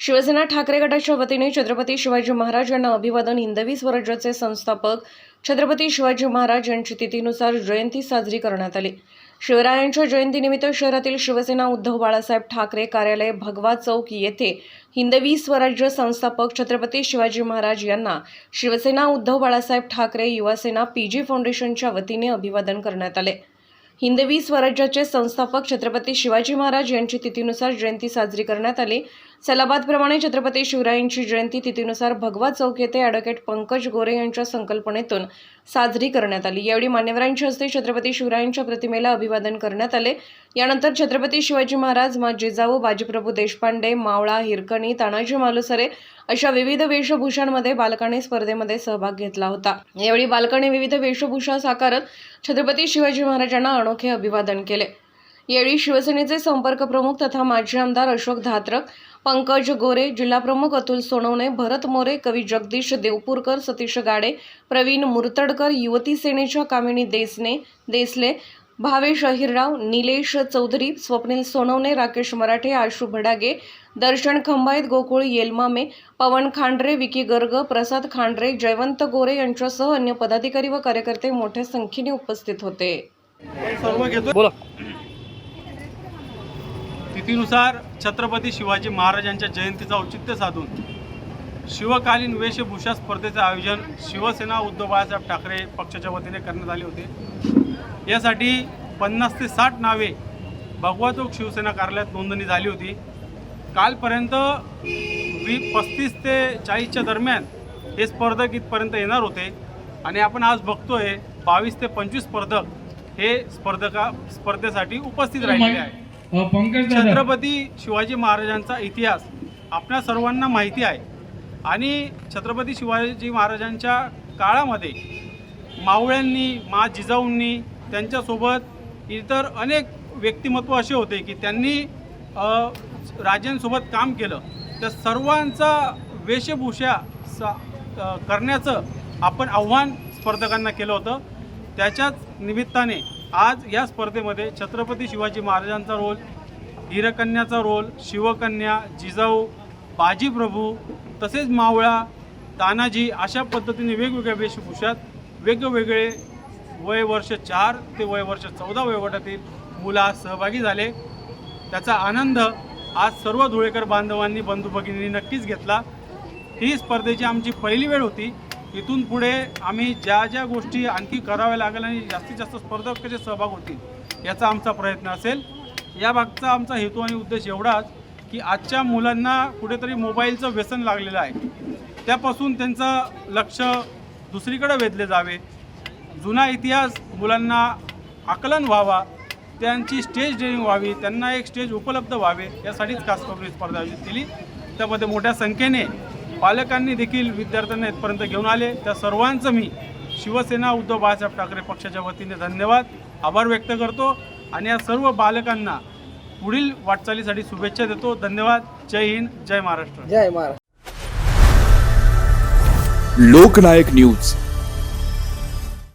शिवसेना ठाकरे गटाच्या वतीने छत्रपती शिवाजी महाराज यांना अभिवादन हिंदवी स्वराज्याचे संस्थापक छत्रपती शिवाजी महाराज यांची तिथीनुसार जयंती साजरी करण्यात आली. शिवरायांच्या जयंतीनिमित्त शहरातील शिवसेना उद्धव बाळासाहेब ठाकरे कार्यालय भगवा चौक येथे हिंदवी स्वराज्य संस्थापक छत्रपती शिवाजी महाराज यांना शिवसेना उद्धव बाळासाहेब ठाकरे युवासेना पीजी फाउंडेशनच्या वतीने अभिवादन करण्यात आले. हिंदवी स्वराज्याचे संस्थापक छत्रपती शिवाजी महाराज यांची तिथीनुसार जयंती साजरी करण्यात आली. सलाबादप्रमाणे छत्रपती शिवरायांची जयंती तिथीनुसार भगवा चौक येथे ॲडव्होकेट पंकज गोरे यांच्या संकल्पनेतून साजरी करण्यात आली. यावेळी मान्यवरांच्या हस्ते छत्रपती शिवरायांच्या प्रतिमेला अभिवादन करण्यात आले. यानंतर छत्रपती शिवाजी महाराज मा जिजाऊ बाजीप्रभू देशपांडे मावळा हिरकणी तानाजी मालुसरे अशा विविध वेशभूषांमध्ये बालकांनी स्पर्धेमध्ये सहभाग घेतला होता. यावेळी बालकांनी विविध वेशभूषा साकारत छत्रपती शिवाजी महाराजांना अनोखे अभिवादन केले. यावेळी शिवसेनेचे संपर्क प्रमुख तथा माजी आमदार अशोक धात्रक पंकज गोरे जिल्हाप्रमुख अतुल सोनवणे भरत मोरे कवी जगदीश देवपूरकर सतीश गाडे प्रवीण मुरतडकर युवती सेनेच्या कामिनी देसने देसले भावेश अहिरराव निलेश चौधरी स्वप्नील सोनवणे राकेश मराठे आशू भडागे दर्शन खंबाईत गोकुळ येलमामे पवन खांडरे विकी गर्ग प्रसाद खांडरे जयवंत गोरे यांच्यासह अन्य पदाधिकारी व कार्यकर्ते मोठ्या संख्येने उपस्थित होते. बोला. तिथीनुसार छत्रपती शिवाजी महाराजांच्या जयंतीचं औचित्य साधून शिवकालीन वेशभूषा स्पर्धेचं आयोजन शिवसेना उद्धव बाळासाहेब ठाकरे पक्षाच्या वतीने करण्यात आले होते. यासाठी पन्नास ते साठ नावे भगवा चौक शिवसेना कार्यालयात नोंदणी झाली होती. कालपर्यंत वी पस्तीस ते चाळीसच्या दरम्यान हे स्पर्धक इथपर्यंत येणार होते आणि आपण आज बघतोय बावीस ते पंचवीस स्पर्धक हे स्पर्धका स्पर्धेसाठी उपस्थित राहिलेले आहे छत्रपती शिवाजी महाराजांचा इतिहास आपल्या सर्वांना माहिती आहे. आणि छत्रपती शिवाजी महाराजांच्या काळामध्ये मावळ्यांनी मा जिजाऊंनी त्यांच्यासोबत इतर अनेक व्यक्तिमत्व असे होते की त्यांनी राजांसोबत काम केलं. त्या सर्वांचा वेशभूषा सा करण्याचं आपण आव्हान स्पर्धकांना केलं होतं. त्याच्याच निमित्ताने आज या स्पर्धेमध्ये छत्रपती शिवाजी महाराजांचा रोल हिरकन्याचा रोल शिवकन्या जिजाऊ बाजीप्रभू तसेच मावळा तानाजी अशा पद्धतीने वेगवेगळ्या वेशभूषात वेगवेगळे वय वर्ष चार ते वय वर्ष चौदा वयोगटातील मुला सहभागी झाले. त्याचा आनंद आज सर्व धुळेकर बांधवांनी बंधू भगिनींनी नक्कीच घेतला. ही स्पर्धेची आमची पहिली वेळ होती. इथून पुढे आम्ही ज्या ज्या गोष्टी आणखी कराव्या लागेल आणि जास्तीत जास्त स्पर्धक कसे सहभाग होतील याचा आमचा प्रयत्न असेल. या भागचा आमचा हेतू आणि उद्देश एवढाच की आजच्या मुलांना कुठेतरी मोबाईलचं व्यसन लागलेलं आहे. त्यापासून त्यांचं लक्ष दुसरीकडे वेधले जावे. जुना इतिहास मुलांना आकलन व्हावा. त्यांची स्टेज डेअरिंग व्हावी. त्यांना एक स्टेज उपलब्ध व्हावे. यासाठीच खास करून स्पर्धा आयोजित केली. त्यामध्ये मोठ्या संख्येने पालकांनी देखील विद्यार्थ्यांना इथपर्यंत घेऊन आले. त्या सर्वांचं मी शिवसेना उद्धव बाळासाहेब ठाकरे पक्षाच्या वतीने धन्यवाद आभार व्यक्त करतो आणि या सर्व बालकांना पुढील वाटचालीसाठी शुभेच्छा देतो. धन्यवाद. जय हिंद जय महाराष्ट्र. जय महाराज लोकनायक न्यूज.